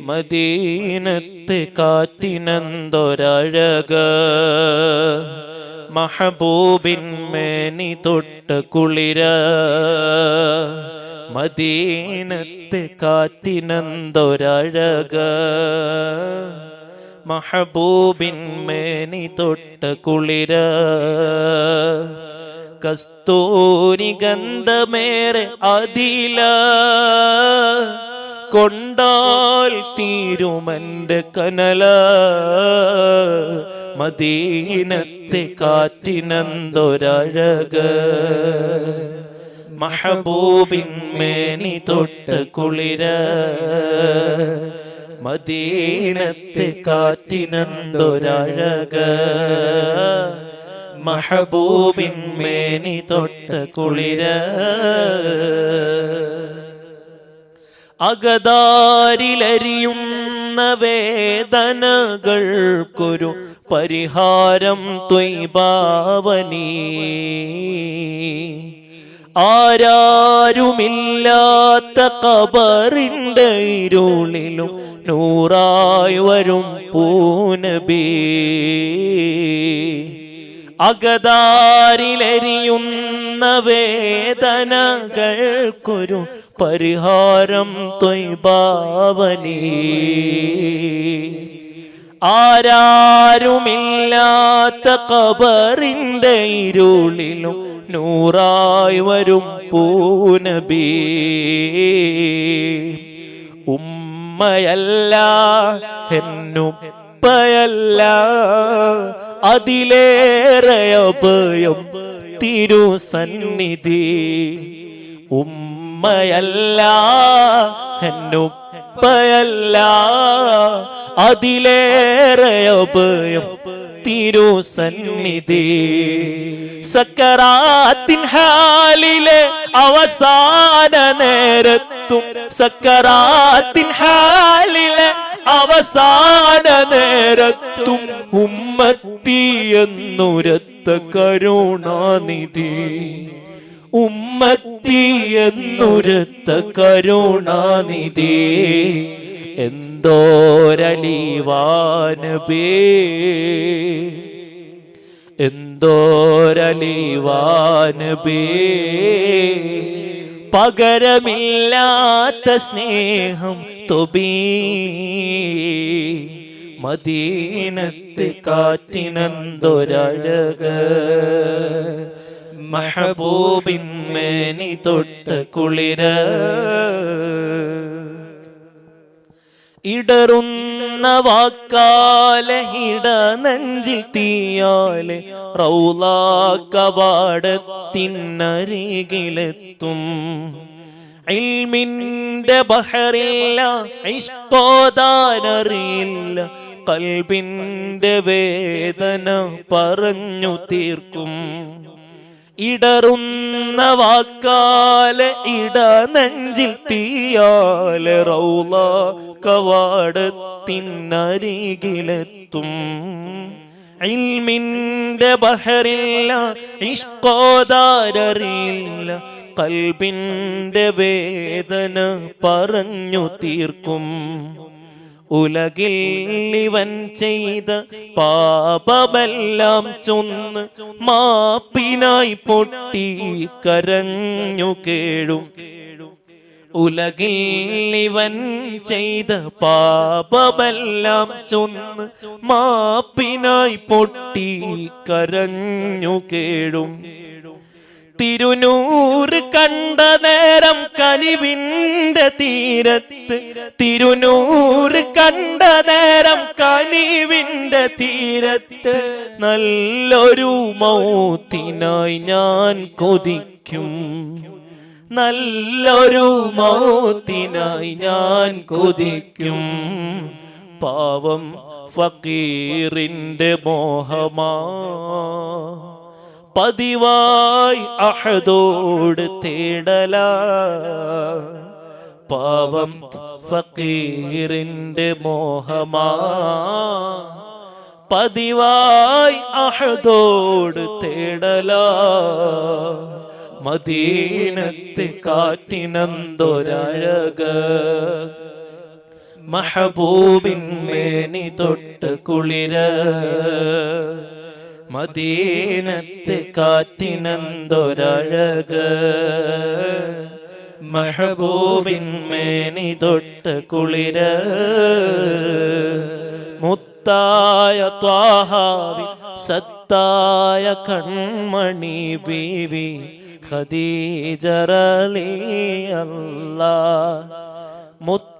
മദീനത്ത് കാറ്റിനന്തൊരഴക? മഹബൂബിൻ മേനി തൊട്ട് കുളിര. മദീനത്ത് കാറ്റിനന്തൊരഴക? മഹബൂബിൻ മേനി തൊട്ട് കുളിര. കസ്തൂരി ഗന്ധമേറെ അതില കൊണ്ടാൽ തീരുമന്റെ കനല മദീനത്തെ കാറ്റിനന്തൊരഴക? മഹബൂബിൻ മേനി തൊട്ട് കുളിര മദീനത്തെ കാറ്റിനന്തൊരഴക? മഹബൂബിൻ മേനി തൊട്ട് കുളിര. അകതാരിലരിയുന്ന വേദനകൾക്കൊരു പരിഹാരം ത്വൈഭാവനീ ആരാരുമില്ലാത്ത കബറിന്റെ ഇരുളിലും നൂറായി വരും പൂനബി. അകതാരിലെരിയുന്ന വേദനകൾക്കൊരു പരിഹാരം ത്വൈഭാവനീ ആരാരുമില്ലാത്ത കബറിന്റെ ഇരുളിലും നൂറായി വരും പൂനബി. ഉമ്മയല്ല എന്നുപ്പയല്ല അതിലേറെ അഭയം തിരുസന്നിധി ഉമ്മയല്ല എന്നുപ്പയല്ല അതിലേറെ അഭയം തിരുസന്നിധി സക്കറാത്തിൻ ഹാലിലെ അവസാന നേരത്തും സക്കറാത്തിൻ ഹാലിലെ അവസാന നേരത്തും ഉമ്മത്തി എന്നുരത്ത കരുണാനിധി. ഉമ്മത്തി എന്നുരത്ത കരുണാനിധി. എന്തോരലിവാനബേ. എന്തോരലിവാനബേ. പകരമില്ലാത്ത സ്നേഹം തൊബീ. മദീനത്ത് കാറ്റിനന്തൊരഴക. മഹബൂബിൻ മേനി തൊട്ട് കുളിര. ഇടറുന്ന വാക്കാലെ ഇട നെഞ്ചിൽ തീയാലെ റൗലാ കവാടത്തിനരികിലെത്തും. ഇൽമിന്റെ ബഹറില്ല ഇഷ്ടോദാനറിയില്ല കൽബിന്റെ വേദന പറഞ്ഞു തീർക്കും. ഇടറുന്ന വാക്കാല ഇട നെഞ്ചിൽ തീയാലെ റൗല കവാടത്തിനരികിലെത്തും. ഇൽമിന്റെ ബഹറില്ല ഇഷ്കോദാരറിയില്ല കൽബിന്റെ വേദന പറഞ്ഞു തീർക്കും. ഉലകിൽ ഇവൻ ചെയ്ത പാപമെല്ലാം ചൊന്ന് മാപ്പിനായി പൊട്ടി കരഞ്ഞു കേഴും. ഉലകിൽ ഇവൻ ചെയ്ത പാപമെല്ലാം ചൊന്ന് മാപ്പിനായി പൊട്ടി കരഞ്ഞു കേഴും. തിരുനൂറ് കണ്ട നേരം കലിവിന്റെ തീരത്ത്. തിരുനൂറ് കണ്ട നേരം കലിവിന്റെ തീരത്ത്. നല്ലൊരു മൗത്തിനായി ഞാൻ കൊതിക്കും. നല്ലൊരു മൗത്തിനായി ഞാൻ കൊതിക്കും. പാവം ഫക്കീറിന്റെ മോഹമാ. പതിവായി അഹദോട് തേടല. പാവം ഫക്കീറിന്റെ മോഹമാ. പതിവായി അഹദോട് തേടല. മദീനത്തെ കാറ്റിനന്തൊരഴക. മഹബൂബിൻ മേനി തൊട്ട് കുളിര. മദീനത്ത് കാറ്റിനന്തൊരഴക്? മഹബൂബിൻ മേനി തൊട്ട് കുളിര. മുത്തായ ത്വാഹാവി സത്തായ കൺമണി ബീവി ഖദീജറലി അല്ലാ മുത്ത